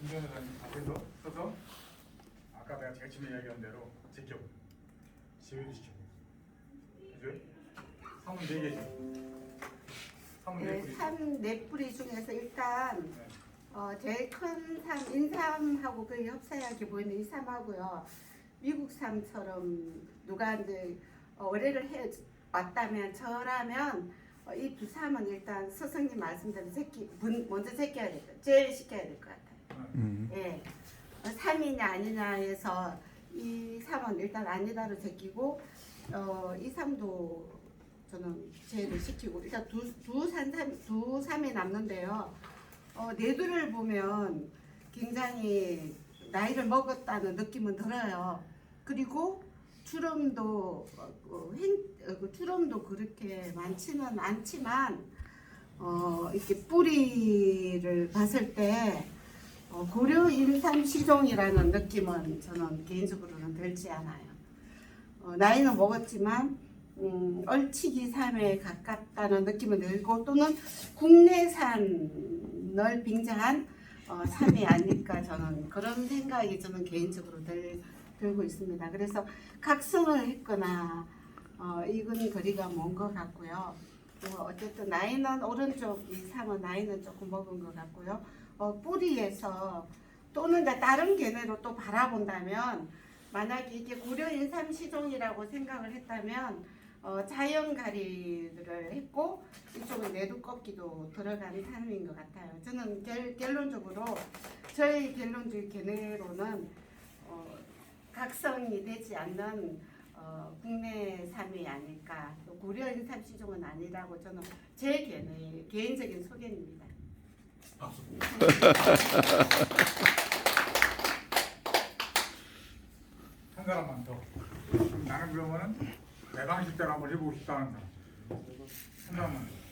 김정은 회장님 앞에서 서서 아까 내가 제일 처음에 이야기한 대로 지켜 지휘도 시키고 그죠? 사문 네 개죠 사문 네 네, 뿌리 삼 네 뿌리 중에서 일단 네. 어, 제일 큰 삼, 인삼하고 그 흡사하게 보이는 인삼하고요. 미국 삼처럼 누가 이제 어, 의뢰를 해 왔다면 저라면 어, 이 두 삼은 일단 스승님 말씀대로 새끼 분, 먼저 새겨야 될 것, 제일 시켜야 될 것 같아요. 음. 예, 어, 삼이냐 아니냐에서 이 삼은 일단 아니다로 제끼고 어, 이 삼도 저는 제외를 시키고 일단 두 두 산 삼 두 삼이 남는데요. 어, 내두를 보면 굉장히 나이를 먹었다는 느낌은 들어요. 그리고 주름도 어, 어, 횡, 어, 그 주름도 그렇게 많지는 않지만 어, 이렇게 뿌리를 봤을 때 어, 고려 인삼 시종이라는 느낌은 저는 개인적으로는 들지 않아요. 어, 나이는 먹었지만 음, 얼치기 삶에 가깝다는 느낌은 들고 또는 국내산을 빙자한 어, 삶이 아닐까 저는 그런 생각이 저는 개인적으로 들, 들고 있습니다. 그래서 각성을 했거나 어, 익은 거리가 먼 것 같고요. 어, 어쨌든 나이는 오른쪽 이 삶은 나이는 조금 먹은 것 같고요. 어, 뿌리에서 또는 다른 견해로 또 바라본다면 만약에 이게 고려 인 삼 시종이라고 생각을 했다면 어, 자연 가리를 했고 이쪽은 내두 꺾기도 들어가는 삶인 것 같아요. 저는 결, 결론적으로 저희 결론적 견해로는 어, 각성이 되지 않는 어, 국내 삶이 아닐까 또 고려 인 삼 시종은 아니라고 저는 제 견해 개인적인 소견입니다. 박수 한 사람만 더. 나는 그러면은 내 방식대로 한번 해보고 싶다는 사람. 한 사람만 더.